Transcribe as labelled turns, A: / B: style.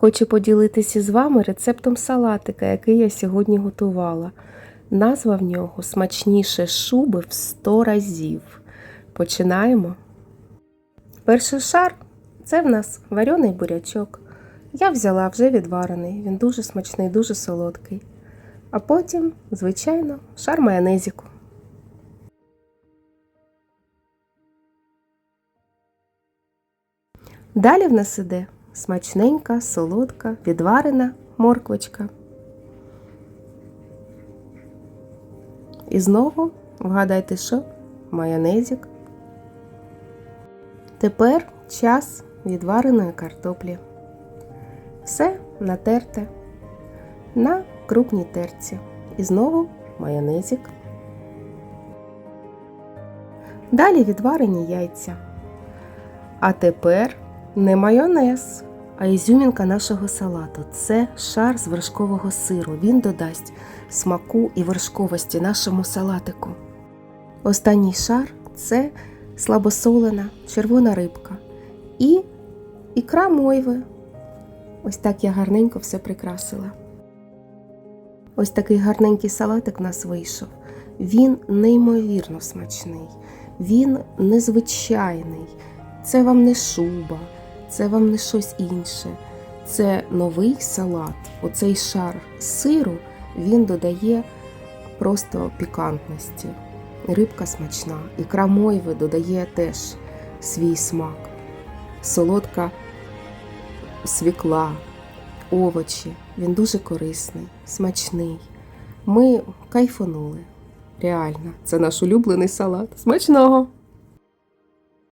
A: Хочу поділитися з вами рецептом салатика, який я сьогодні готувала. Назва в нього смачніше шуби в 100 разів. Починаємо. Перший шар це в нас варений бурячок. Я взяла вже відварений, він дуже смачний, дуже солодкий. А потім, звичайно, шар майонезику. Далі в нас іде смачненька, солодка, відварена морквочка. І знову вгадайте, що майонезик. Тепер час відвареної картоплі. Все натерте на крупній терці. І знову майонезик. Далі відварені яйця. А тепер не майонез, а ізюмінка нашого салату. Це шар з вершкового сиру. Він додасть смаку і вершковості нашому салатику. Останній шар це слабосолена червона рибка і ікра мойви. Ось так я гарненько все прикрасила. Ось такий гарненький салатик у нас вийшов. Він неймовірно смачний, він незвичайний. Це вам не шуба, це вам не щось інше. Це новий салат. Оцей шар сиру він додає просто пікантності. Рибка смачна, ікра мойви додає теж свій смак. Солодка свікла, овочі. Він дуже корисний, смачний. Ми кайфанули. Реально, це наш улюблений салат. Смачного!